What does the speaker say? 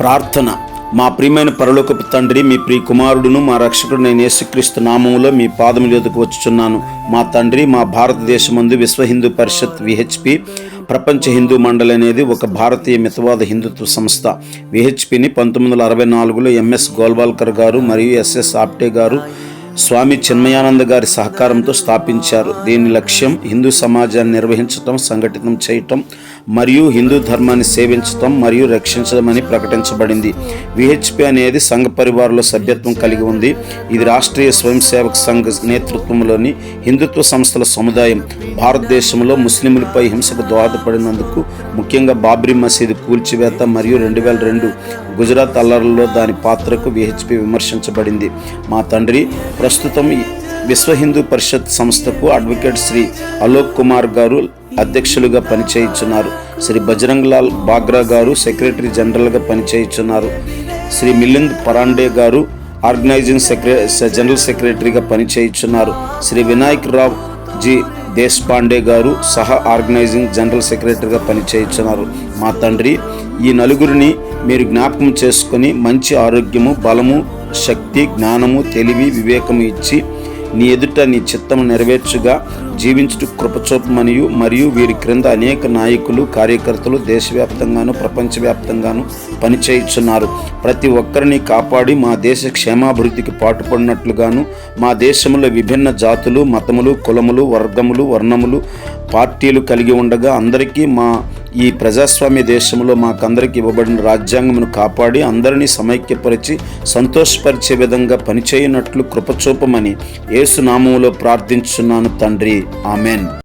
ప్రార్థన. మా ప్రియమైన పరలోకపు తండ్రి మీ ప్రియ కుమారుడును మా రక్షకుడు నేను యేసుక్రీస్తు నామములో మీ పాదముల యొద్దకు వచ్చుచున్నాను. మా తండ్రి మా భారతదేశమందు విశ్వ హిందూ పరిషత్ విహెచ్పి ప్రపంచ హిందూ మండలి అనేది ఒక భారతీయ మితవాద హిందుత్వ సంస్థ. విహెచ్పిని పంతొమ్మిది వందల అరవై నాలుగులో ఎంఎస్ గోల్వాల్కర్ గారు మరియు ఎస్ఎస్ ఆప్టే గారు స్వామి చిన్మయానంద గారి సహకారంతో స్థాపించారు. దీని లక్ష్యం హిందూ సమాజాన్ని నిర్వహించటం సంఘటితం చేయటం మరియు హిందూ ధర్మాన్ని సేవించటం మరియు రక్షించడమని ప్రకటించబడింది. విహెచ్పి అనేది సంఘ పరివారంలో సభ్యత్వం కలిగి ఉంది. ఇది రాష్ట్రీయ స్వయం సేవక్ సంఘ నేతృత్వంలోని హిందుత్వ సంస్థల సముదాయం. భారతదేశంలో ముస్లింలపై హింసకు దోహదపడినందుకు ముఖ్యంగా బాబ్రీ మసీదు కూల్చివేత మరియు రెండు వేల రెండు గుజరాత్ అల్లర్లలో దాని పాత్రకు విహెచ్పి విమర్శించబడింది. మా తండ్రి ప్రస్తుతం విశ్వ హిందూ పరిషత్ సంస్థకు అడ్వకేట్ శ్రీ అలోక్ కుమార్ గారు అధ్యక్షులుగా పనిచేయుచున్నారు. శ్రీ బజరంగ్ లాల్ బాగ్రా గారు సెక్రటరీ జనరల్గా పనిచేయుచున్నారు. శ్రీ మిలింద్ పరాండే గారు ఆర్గనైజింగ్ సెక్రె జనరల్ సెక్రటరీగా పనిచేయుచున్నారు. శ్రీ వినాయక్ రావ్ జి దేశపాండే గారు సహా ఆర్గనైజింగ్ జనరల్ సెక్రటరీగా పనిచేయుచున్నారు. మా తండ్రి ఈ నలుగురిని మీరు జ్ఞాపకం చేసుకొని మంచి ఆరోగ్యము బలము శక్తి జ్ఞానము తెలివి వివేకము ఇచ్చి నీ ఎదుట నీ చిత్తము నెరవేర్చుగా జీవించుట కృపచూపమనియు. మరియు వీరి క్రింద అనేక నాయకులు కార్యకర్తలు దేశవ్యాప్తంగాను ప్రపంచవ్యాప్తంగాను పనిచేయుచున్నారు. ప్రతి ఒక్కరిని కాపాడి మా దేశ క్షేమాభివృద్ధికి పాటుపడినట్లుగాను మా దేశంలో విభిన్న జాతులు మతములు కులములు వర్గములు వర్ణములు పార్టీలు కలిగి ఉండగా అందరికీ మా ఈ ప్రజాస్వామ్య దేశంలో మాకందరికి ఇవ్వబడిన రాజ్యాంగమును కాపాడి అందరినీ సమైక్యపరిచి సంతోషపరిచే విధంగా పనిచేయనట్లు కృపచూపమని ఏసునామంలో ప్రార్థించున్నాను తండ్రి. ఆమెన్.